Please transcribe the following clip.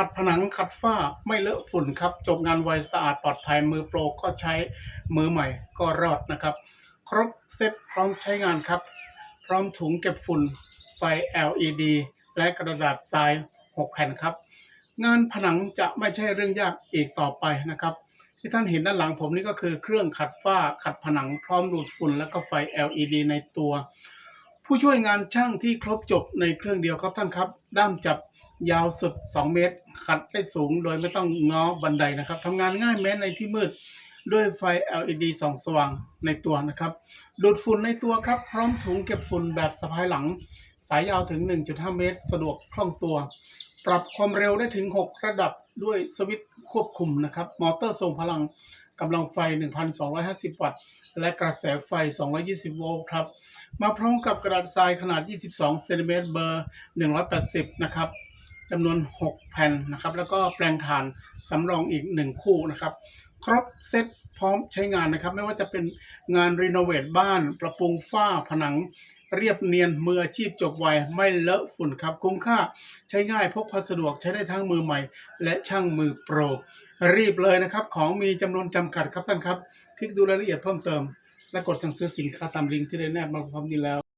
ขัดผนังขัดฝ้าไม่เลอะฝุ่นครับ จบงานไวสะอาดปลอดภัยมือโปรก็ใช้มือใหม่ก็รอดนะครับ ครบเซ็ตพร้อมใช้งานครับ พร้อมถุงเก็บฝุ่น ไฟ LED และกระดาษทราย 6 แผ่นครับ งานผนังจะไม่ใช่เรื่องยากอีกต่อไปนะครับ ที่ท่านเห็นด้านหลังผมนี่ก็คือเครื่องขัดฝ้าขัดผนังพร้อมดูดฝุ่น แล้วก็ไฟ LED ในตัว ผู้ช่วยงานช่างที่ครบจบในเครื่องเดียวครับท่านครับ ด้ามจับ ยาวสุด 2 เมตร ขัดได้สูงโดยไม่ต้องง้อบันไดนะครับทำงานง่ายแม้ในที่มืด ด้วยไฟ LED ส่องสว่างในตัวนะครับ ดูดฝุ่นในตัวครับ พร้อมถุงเก็บฝุ่นแบบสะพายหลัง สายยาวถึง 1.5 เมตร สะดวกคล่องตัว ปรับความเร็วได้ถึง 6 ระดับด้วยสวิตช์ควบคุมนะครับ มอเตอร์ทรงพลังกำลังไฟ 1,250 วัตต์ และกระแสไฟ 220 โวลต์ครับ มาพร้อมกับกระดาษทรายขนาด 22 เซนติเมตรเบอร์ 180 นะครับ จำนวน 6 แผ่นนะครับ แล้วก็แปลงถ่านสำรองอีก 1 คู่นะครับ ครบเซ็ตพร้อมใช้งานนะครับ ไม่ว่าจะเป็นงานรีโนเวทบ้าน ปรับปรุงฝ้าผนังเรียบเนียนมืออาชีพจบไวไม่เลอะฝุ่นครับ คุ้มค่าใช้ง่ายพกพาสะดวกใช้ได้ทั้งมือใหม่ และช่างมือโปร รีบเลยนะครับ ของมีจำนวนจำกัดครับท่านครับ คลิกดูรายละเอียดเพิ่มเติม และกดสั่งซื้อสินค้าตามลิงก์ที่ได้แนบมาพร้อมนี้แล้ว